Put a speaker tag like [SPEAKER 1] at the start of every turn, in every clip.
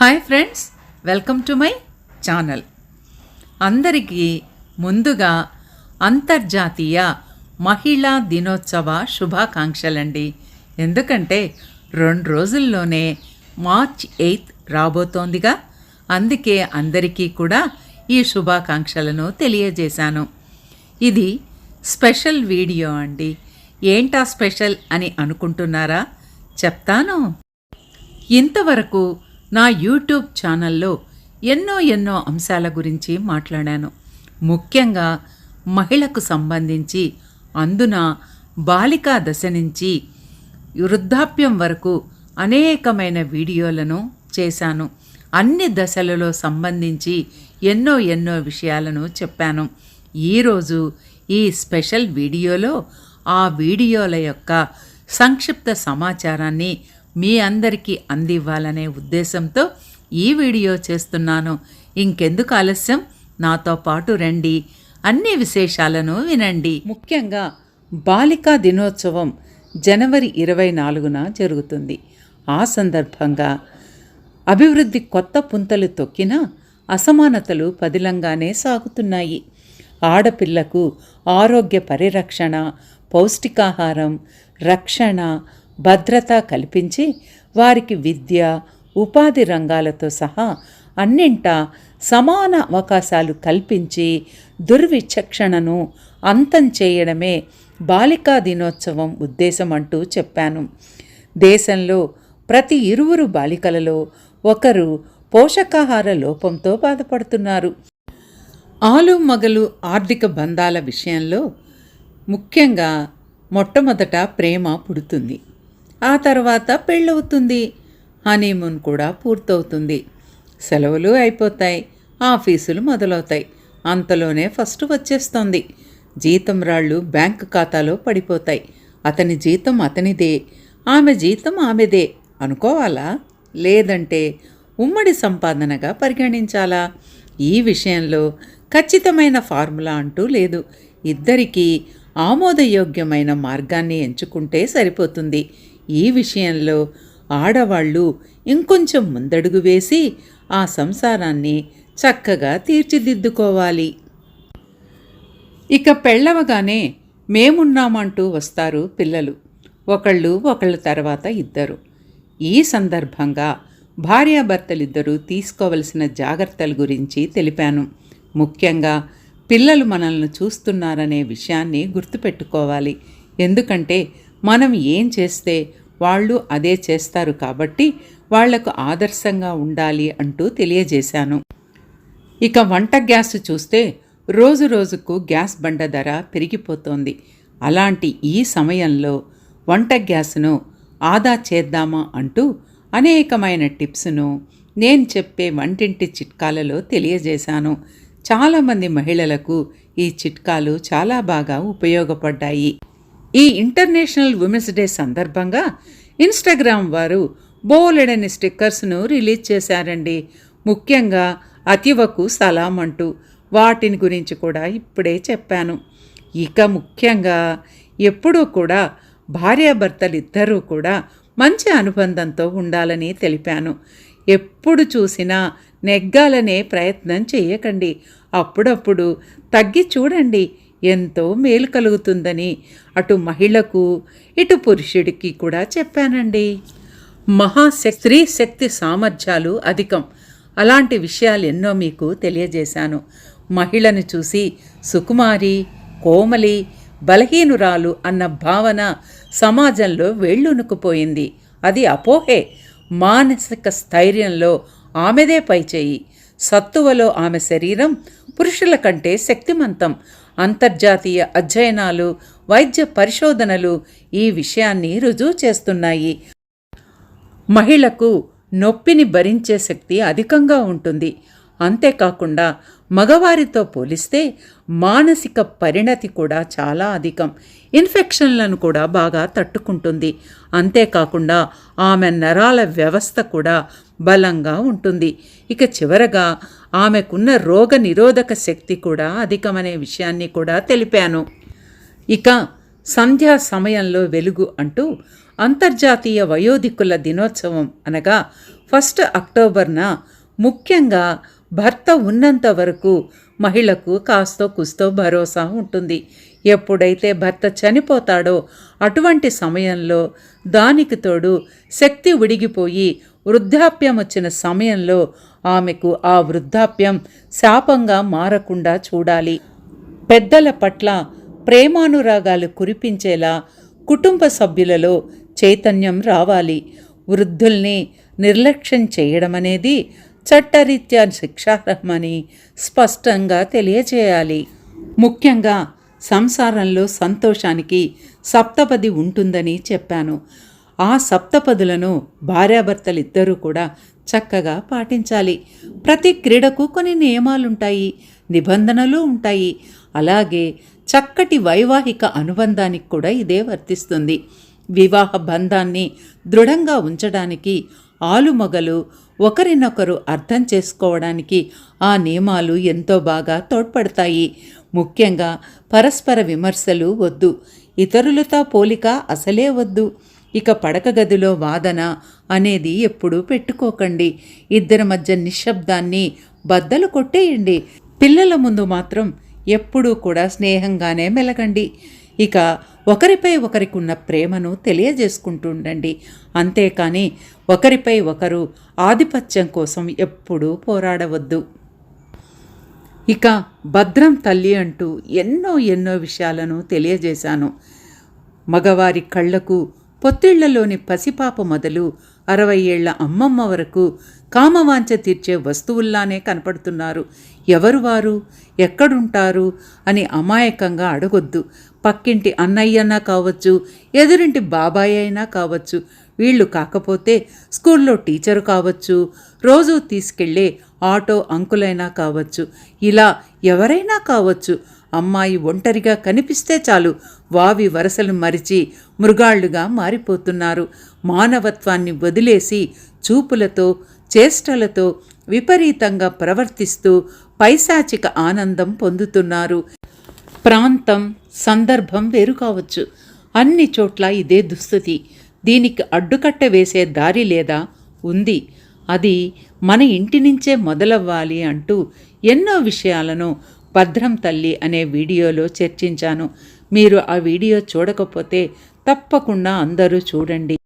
[SPEAKER 1] Hi friends welcome to my channel. అందరికీ ముందుగా అంతర్జాతీయ మహిళా దినోత్సవ శుభాకాంక్షలండి. ఎందుకంటే రెండు రోజుల్లోనే మార్చ్ ఎయిత్ రాబోతోందిగా. అందుకే అందరికీ కూడా ఈ శుభాకాంక్షలను తెలియజేశాను. ఇది స్పెషల్ వీడియో అండి. ఏంటా స్పెషల్ అని అనుకుంటున్నారా? చెప్తాను. ఇంతవరకు నా యూట్యూబ్ ఛానల్లో ఎన్నో ఎన్నో అంశాల గురించి మాట్లాడాను. ముఖ్యంగా మహిళకు సంబంధించి అందున బాలికా దశ నుంచి వృద్ధాప్యం వరకు అనేకమైన వీడియోలను చేశాను. అన్ని దశలలో సంబంధించి ఎన్నో ఎన్నో విషయాలను చెప్పాను. ఈరోజు ఈ స్పెషల్ వీడియోలో ఆ వీడియోల యొక్క సంక్షిప్త సమాచారాన్ని మీ అందరికీ అందివ్వాలనే ఉద్దేశంతో ఈ వీడియో చేస్తున్నాను. ఇంకెందుకు ఆలస్యం? నాతో పాటు రండి. అన్ని విశేషాలను వినండి. ముఖ్యంగా బాలికా దినోత్సవం జనవరి ఇరవై నాలుగున జరుగుతుంది. ఆ సందర్భంగా అభివృద్ధి కొత్త పుంతలు తొక్కినా అసమానతలు పదిలంగానే సాగుతున్నాయి. ఆడపిల్లకు ఆరోగ్య పరిరక్షణ పౌష్టికాహారం రక్షణ భద్రత కల్పించి వారికి విద్య ఉపాధి రంగాలతో సహా అన్నింటా సమాన అవకాశాలు కల్పించి దుర్విచక్షణను అంతం చేయడమే బాలికా దినోత్సవం ఉద్దేశం అంటూ చెప్పాను. దేశంలో ప్రతి ఇరువురు బాలికలలో ఒకరు పోషకాహార లోపంతో బాధపడుతున్నారు. ఆలు మగలు ఆర్థిక బంధాల విషయంలో ముఖ్యంగా మొట్టమొదట ప్రేమ పుడుతుంది. ఆ తర్వాత పెళ్ళవుతుంది. హనీమూన్ కూడా పూర్తవుతుంది. సెలవులు అయిపోతాయి. ఆఫీసులు మొదలవుతాయి. అంతలోనే ఫస్ట్ వచ్చేస్తోంది. జీతం రాళ్ళు బ్యాంక్ ఖాతాలో పడిపోతాయి. అతని జీతం అతనిదే. ఆమె జీతం ఆమెదే. అనుకోవాలా? లేదంటే ఉమ్మడి సంపాదనగా పరిగణించాలా? ఈ విషయంలో ఖచ్చితమైన ఫార్ములా అంటూ లేదు. ఇద్దరికీ ఆమోదయోగ్యమైన మార్గాన్ని ఎంచుకుంటే సరిపోతుంది. ఈ విషయంలో ఆడవాళ్ళు ఇంకొంచెం ముందడుగు వేసి ఆ సంసారాన్ని చక్కగా తీర్చిదిద్దుకోవాలి. ఇక పెళ్ళవగానే మేమున్నామంటూ వస్తారు పిల్లలు. ఒకళ్ళు ఒకళ్ళ తర్వాత ఇద్దరు. ఈ సందర్భంగా భార్యాభర్తలిద్దరూ తీసుకోవలసిన జాగ్రత్తల గురించి తెలిపాను. ముఖ్యంగా పిల్లలు మనల్ని చూస్తున్నారనే విషయాన్ని గుర్తుపెట్టుకోవాలి. ఎందుకంటే మనం ఏం చేస్తే వాళ్ళు అదే చేస్తారు కాబట్టి వాళ్ళకు ఆదర్శంగా ఉండాలి అంటూ తెలియజేశాను. ఇక వంట గ్యాస్ చూస్తే రోజు రోజుకు గ్యాస్ బండ ధర పెరిగిపోతోంది. అలాంటి ఈ సమయంలో వంట గ్యాస్ను ఆదా చేద్దామా అంటూ అనేకమైన టిప్స్ను నేను చెప్పే వంటింటి చిట్కాలలో తెలియజేశాను. చాలామంది మహిళలకు ఈ చిట్కాలు చాలా బాగా ఉపయోగపడ్డాయి. ఈ ఇంటర్నేషనల్ ఉమెన్స్ డే సందర్భంగా ఇన్స్టాగ్రామ్ వారు బోలెడని స్టిక్కర్స్ను రిలీజ్ చేశారండి. ముఖ్యంగా అతివకు సలాం అంటూ వాటిని గురించి కూడా ఇప్పుడే చెప్పాను. ఇక ముఖ్యంగా ఎప్పుడూ కూడా భార్యాభర్తలిద్దరూ కూడా మంచి అనుబంధంతో ఉండాలని తెలిపాను. ఎప్పుడు చూసినా నెగ్గాలనే ప్రయత్నం చేయకండి. అప్పుడప్పుడు తగ్గి చూడండి. ఎంతో మేలు కలుగుతుందని అటు మహిళకు ఇటు పురుషుడికి కూడా చెప్పానండి. మహాశక్తి స్త్రీ శక్తి సామర్థ్యాలు అధికం. అలాంటి విషయాలు ఎన్నో మీకు తెలియజేశాను. మహిళను చూసి సుకుమారి కోమలి బలహీనురాలు అన్న భావన సమాజంలో వేళ్ళునుకుపోయింది. అది అపోహే. మానసిక స్థైర్యంలో ఆమెదే పైచేయి. సత్తువలో ఆమె శరీరం పురుషుల కంటే శక్తిమంతం. అంతర్జాతీయ అధ్యయనాలు వైద్య పరిశోధనలు ఈ విషయాన్ని రుజువు చేస్తున్నాయి. మహిళకు నొప్పిని భరించే శక్తి అధికంగా ఉంటుంది. అంతేకాకుండా మగవారితో పోలిస్తే మానసిక పరిణతి కూడా చాలా అధికం. ఇన్ఫెక్షన్లను కూడా బాగా తట్టుకుంటుంది. అంతేకాకుండా ఆమె నరాల వ్యవస్థ కూడా బలంగా ఉంటుంది. ఇక చివరగా ఆమెకున్న రోగ నిరోధక శక్తి కూడా అధికమనే విషయాన్ని కూడా తెలిపాను. ఇక సంధ్యా సమయంలో వెలుగు అంటూ అంతర్జాతీయ వయోధికుల దినోత్సవం అనగా ఫస్ట్ అక్టోబర్న ముఖ్యంగా భర్త ఉన్నంత వరకు మహిళకు కాస్తో కుస్తో భరోసా ఉంటుంది. ఎప్పుడైతే భర్త చనిపోతాడో అటువంటి సమయంలో దానికి తోడు శక్తి ఉడిగిపోయి వృద్ధాప్యం వచ్చిన సమయంలో ఆమెకు ఆ వృద్ధాప్యం శాపంగా మారకుండా చూడాలి. పెద్దల పట్ల ప్రేమానురాగాలు కురిపించేలా కుటుంబ సభ్యులలో చైతన్యం రావాలి. వృద్ధుల్ని నిర్లక్ష్యం చేయడం అనేది చట్టరీత్యా శిక్షార్హమని స్పష్టంగా తెలియజేయాలి. ముఖ్యంగా సంసారంలో సంతోషానికి సప్తపది ఉంటుందని చెప్పాను. ఆ సప్తపదులను భార్యాభర్తలిద్దరూ కూడా చక్కగా పాటించాలి. ప్రతి క్రీడకు కొన్ని నియమాలుంటాయి నిబంధనలు ఉంటాయి. అలాగే చక్కటి వైవాహిక అనుబంధానికి కూడా ఇదే వర్తిస్తుంది. వివాహ బంధాన్ని దృఢంగా ఉంచడానికి ఆలుమగలు ఒకరినొకరు అర్థం చేసుకోవడానికి ఆ నియమాలు ఎంతో బాగా తోడ్పడతాయి. ముఖ్యంగా పరస్పర విమర్శలు వద్దు ఇతరులతో పోలిక అసలే వద్దు. ఇక పడక గదిలో వాదన అనేది ఎప్పుడూ పెట్టుకోకండి. ఇద్దరి మధ్య నిశ్శబ్దాన్ని బద్దలు కొట్టేయండి. పిల్లల ముందు మాత్రం ఎప్పుడూ కూడా స్నేహంగానే మెలగండి. ఇక ఒకరిపై ఒకరికి ఉన్న ప్రేమను తెలియజేసుకుంటుండండి అంతేకాని ఒకరిపై ఒకరు ఆధిపత్యం కోసం ఎప్పుడూ పోరాడవద్దు. ఇక భద్రం తల్లి అంటూ ఎన్నో ఎన్నో విషయాలను తెలియజేశాను. మగవారి కళ్ళకు పొత్తిళ్ళలోని పసిపాప మొదలు అరవై ఏళ్ళ అమ్మమ్మ వరకు కామవాంఛ తీర్చే వస్తువుల్లానే కనపడుతున్నారు. ఎవరు వారు? ఎక్కడుంటారు? అని అమాయకంగా అడగొద్దు. పక్కింటి అన్నయ్యనా కావచ్చు ఎదురింటి బాబాయ్ అయినా కావచ్చు వీళ్ళు కాకపోతే స్కూల్లో టీచరు కావచ్చు రోజు తీసుకెళ్ళే ఆటో అంకులైనా కావచ్చు ఇలా ఎవరైనా కావచ్చు అమ్మాయి ఒంటరిగా కనిపిస్తే చాలు. వావి వరసలు మరిచి మృగాళ్ళుగా మారిపోతున్నారు. మానవత్వాన్ని వదిలేసి చూపులతో చేష్టలతో విపరీతంగా ప్రవర్తిస్తూ పైశాచిక ఆనందం పొందుతున్నారు. ప్రాంతం సందర్భం వేరు కావచ్చు. అన్ని చోట్ల ఇదే దుస్థితి. దీనికి అడ్డుకట్ట వేసే దారి లేదా? ఉంది. అది మన ఇంటి నుంచే మొదలవ్వాలి అంటూ ఎన్నో విషయాలను భద్రం తల్లి అనే వీడియోలో చర్చించాను. మీరు ఆ వీడియో చూడకపోతే తప్పకుండా అందరూ చూడండి.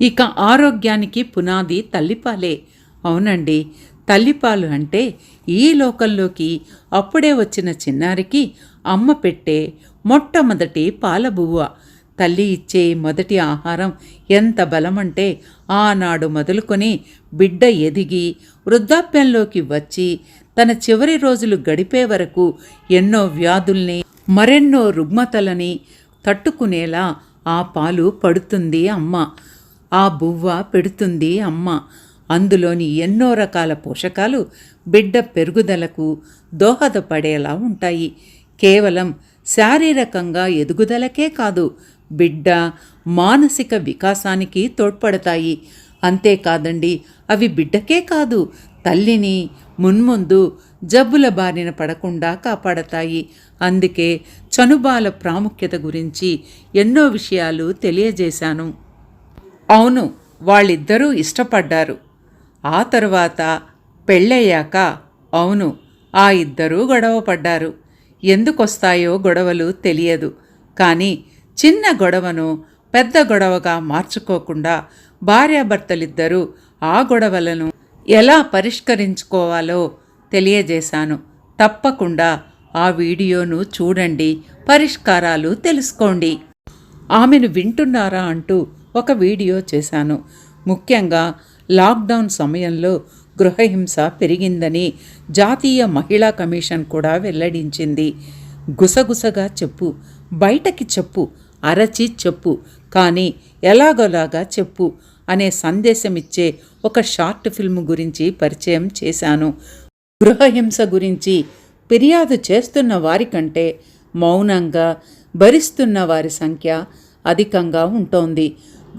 [SPEAKER 1] ఇక ఆరోగ్యానికి పునాది తల్లిపాలే. అవునండి తల్లిపాలు అంటే ఈ లోకంలోకి అప్పుడే వచ్చిన చిన్నారికి అమ్మ పెట్టే మొట్టమొదటి పాలబువ్వ తల్లి ఇచ్చే మొదటి ఆహారం ఎంత బలమంటే ఆనాడు మొదలుకొని బిడ్డ ఎదిగి వృద్ధాప్యంలోకి వచ్చి తన చివరి రోజులు గడిపే వరకు ఎన్నో వ్యాధుల్ని మరెన్నో రుగ్మతలని తట్టుకునేలా ఆ పాలు పడుతుంది అమ్మ. ఆ బువ్వ పెడుతుంది అమ్మ. అందులోని ఎన్నో రకాల పోషకాలు బిడ్డ పెరుగుదలకు దోహదపడేలా ఉంటాయి. కేవలం శారీరకంగా ఎదుగుదలకే కాదు బిడ్డ మానసిక వికాసానికి తోడ్పడతాయి. అంతేకాదండి అవి బిడ్డకే కాదు తల్లిని మున్ముందు జబ్బుల బారిన పడకుండా కాపాడతాయి. అందుకే చనుబాల ప్రాముఖ్యత గురించి ఎన్నో విషయాలు తెలియజేశాను. అవును వాళ్ళిద్దరూ ఇష్టపడ్డారు. ఆ తరువాత పెళ్ళయ్యాక అవును ఆ ఇద్దరూ గొడవ పడ్డారు. ఎందుకొస్తాయో గొడవలు తెలియదు. కానీ చిన్న గొడవను పెద్ద గొడవగా మార్చుకోకుండా భార్యాభర్తలిద్దరూ ఆ గొడవలను ఎలా పరిష్కరించుకోవాలో తెలియజేశాను. తప్పకుండా ఆ వీడియోను చూడండి పరిష్కారాలు తెలుసుకోండి. ఆమెను వింటున్నారా అంటూ ఒక వీడియో చేశాను. ముఖ్యంగా లాక్డౌన్ సమయంలో గృహహింస పెరిగిందని జాతీయ మహిళా కమిషన్ కూడా వెల్లడించింది. గుసగుసగా చెప్పు బయటకి చెప్పు అరచి చెప్పు కానీ ఎలాగోలాగా చెప్పు అనే సందేశం ఇచ్చే ఒక షార్ట్ ఫిల్మ్ గురించి పరిచయం చేశాను. గృహహింస గురించి ఫిర్యాదు చేస్తున్న వారికంటే మౌనంగా భరిస్తున్న వారి సంఖ్య అధికంగా ఉంటోంది.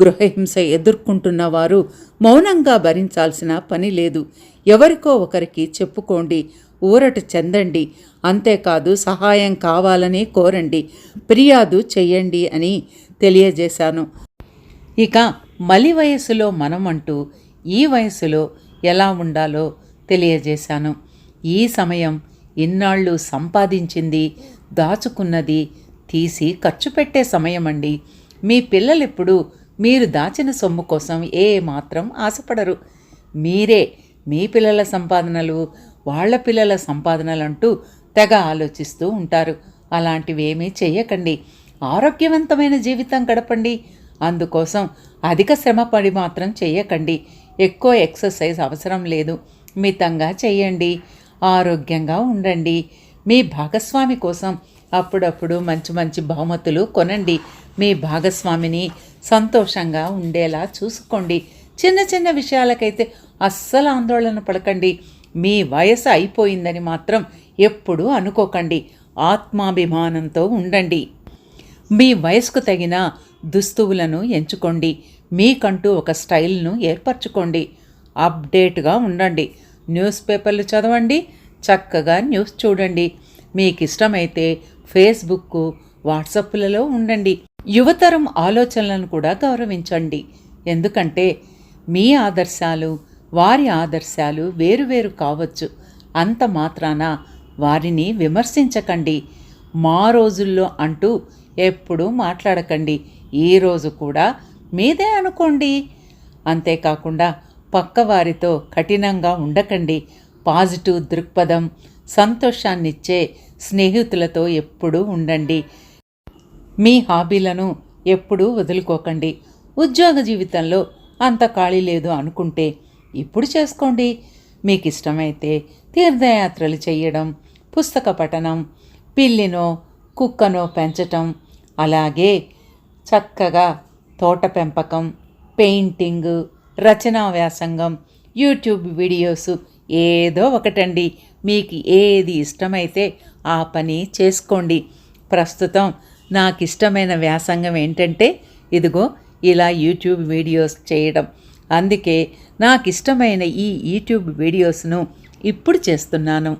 [SPEAKER 1] గృహహింస ఎదుర్కొంటున్న వారు మౌనంగా భరించాల్సిన పని లేదు. ఎవరికో ఒకరికి చెప్పుకోండి ఊరట చెందండి. అంతేకాదు సహాయం కావాలని కోరండి ఫిర్యాదు చెయ్యండి అని తెలియజేశాను. ఇక మలి వయస్సులో మనం అంటూ ఈ వయసులో ఎలా ఉండాలో తెలియజేశాను. ఈ సమయం ఇన్నాళ్ళు సంపాదించింది దాచుకున్నది తీసి ఖర్చు పెట్టే సమయం అండి మీ పిల్లలెప్పుడు మీరు దాచిన సొమ్ము కోసం ఏ మాత్రం ఆశపడరు. మీరే మీ పిల్లల సంపాదనలు వాళ్ళ పిల్లల సంపాదనలు అంటూ తెగ ఆలోచిస్తూ ఉంటారు. అలాంటివేమీ చేయకండి ఆరోగ్యవంతమైన జీవితం గడపండి. అందుకోసం అధిక శ్రమ పడి మాత్రం చేయకండి ఎక్కువ ఎక్సర్సైజ్ అవసరం లేదు. మితంగా చేయండి. ఆరోగ్యంగా ఉండండి. మీ భాగస్వామి కోసం అప్పుడప్పుడు మంచి మంచి బహుమతులు కొనండి. మీ భాగస్వామిని సంతోషంగా ఉండేలా చూసుకోండి. చిన్న చిన్న విషయాలకైతే అస్సలు ఆందోళన పడకండి. మీ వయసు అయిపోయిందని మాత్రం ఎప్పుడూ అనుకోకండి. ఆత్మాభిమానంతో ఉండండి. మీ వయసుకు తగిన దుస్తువులను ఎంచుకోండి. మీకంటూ ఒక స్టైల్ను ఏర్పరచుకోండి. అప్డేట్గా ఉండండి. న్యూస్ పేపర్లు చదవండి. చక్కగా న్యూస్ చూడండి. మీకు ఇష్టమైతే ఫేస్బుక్ వాట్సప్లలో ఉండండి. యువతరం ఆలోచనలను కూడా గౌరవించండి. ఎందుకంటే మీ ఆదర్శాలు వారి ఆదర్శాలు వేరువేరు కావచ్చు. అంత మాత్రాన వారిని విమర్శించకండి. మా రోజుల్లో అంటూ ఎప్పుడూ మాట్లాడకండి. ఈరోజు కూడా మీదే అనుకోండి. అంతేకాకుండా పక్కవారితో కఠినంగా ఉండకండి. పాజిటివ్ దృక్పథం సంతోషాన్నిచ్చే స్నేహితులతో ఎప్పుడూ ఉండండి. మీ హాబీలను ఎప్పుడూ వదులుకోకండి. ఉద్యోగ జీవితంలో అంత ఖాళీ లేదు అనుకుంటే ఇప్పుడు చేసుకోండి. మీకు ఇష్టమైతే తీర్థయాత్రలు చేయడం పుస్తక పఠనం పిల్లినో కుక్కనో పెంచటం అలాగే చక్కగా తోట పెంపకం పెయింటింగ్ రచనా వ్యాసంగం యూట్యూబ్ వీడియోస్ ఏదో ఒకటండి. మీకు ఏది ఇష్టమైతే ఆ పని చేసుకోండి. ప్రస్తుతం నాకు ఇష్టమైన వ్యాసంగం ఏంటంటే ఇదిగో ఇలా యూట్యూబ్ వీడియోస్ చేయడం. అందుకే నాకు ఇష్టమైన ఈ యూట్యూబ్ వీడియోస్ను ఇప్పుడు చేస్తున్నాను.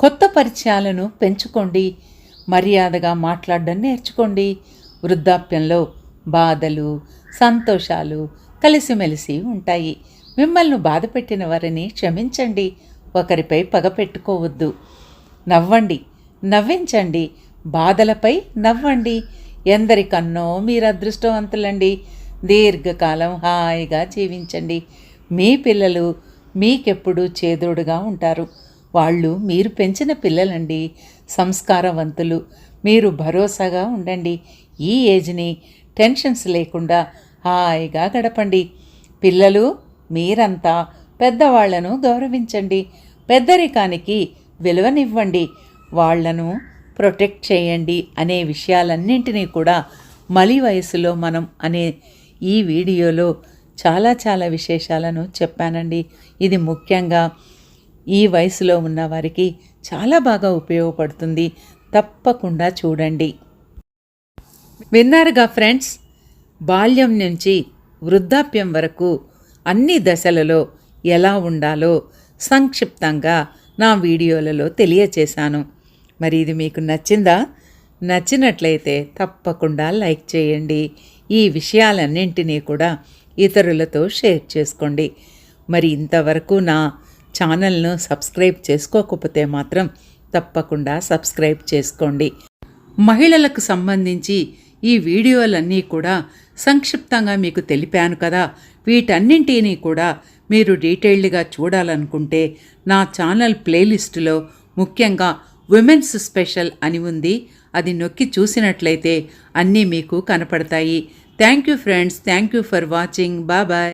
[SPEAKER 1] కొత్త పరిచయాలను పెంచుకోండి. మర్యాదగా మాట్లాడడం నేర్చుకోండి. వృద్ధాప్యంలో బాధలు సంతోషాలు కలిసిమెలిసి ఉంటాయి. మిమ్మల్ని బాధ పెట్టిన వారిని క్షమించండి. ఒకరిపై పగ పెట్టుకోవద్దు. నవ్వండి. నవ్వించండి. బాధలపై నవ్వండి. ఎందరికన్నో మీరు అదృష్టవంతులండి. దీర్ఘకాలం హాయిగా జీవించండి. మీ పిల్లలు మీకెప్పుడు చేదోడుగా ఉంటారు. వాళ్ళు మీరు పెంచిన పిల్లలండి. సంస్కారవంతులు. మీరు భరోసాగా ఉండండి. ఈ ఏజ్ని టెన్షన్స్ లేకుండా హాయిగా గడపండి. పిల్లలు మీరంతా పెద్దవాళ్ళను గౌరవించండి. పెద్దరికానికి విలువనివ్వండి. వాళ్ళను ప్రొటెక్ట్ చేయండి అనే విషయాలన్నింటినీ కూడా మలి వయసులో మనం అనే ఈ వీడియోలో చాలా చాలా విశేషాలను చెప్పానండి. ఇది ముఖ్యంగా ఈ వయసులో ఉన్న వారికి చాలా బాగా ఉపయోగపడుతుంది. తప్పకుండా చూడండి. విన్నారుగా ఫ్రెండ్స్? బాల్యం నుంచి వృద్ధాప్యం వరకు అన్ని దశలలో ఎలా ఉండాలో సంక్షిప్తంగా నా వీడియోలలో తెలియచేశాను. మరి ఇది మీకు నచ్చిందా? నచ్చినట్లయితే తప్పకుండా లైక్ చేయండి. ఈ విషయాలన్నింటినీ కూడా ఇతరులతో షేర్ చేసుకోండి. మరి ఇంతవరకు నా ఛానల్ను సబ్స్క్రైబ్ చేసుకోకపోతే మాత్రం తప్పకుండా సబ్స్క్రైబ్ చేసుకోండి. మహిళలకు సంబంధించి ఈ వీడియోలన్నీ కూడా సంక్షిప్తంగా మీకు తెలిపాను కదా. వీటన్నింటినీ కూడా మీరు డీటెయిల్డ్గా చూడాలనుకుంటే నా ఛానల్ ప్లేలిస్టులో ముఖ్యంగా విమెన్స్ స్పెషల్ అని ఉంది. అది నొక్కి చూసినట్లయితే అన్నీ మీకు కనపడతాయి. Thank you friends. Thank you for watching. బాబాయ్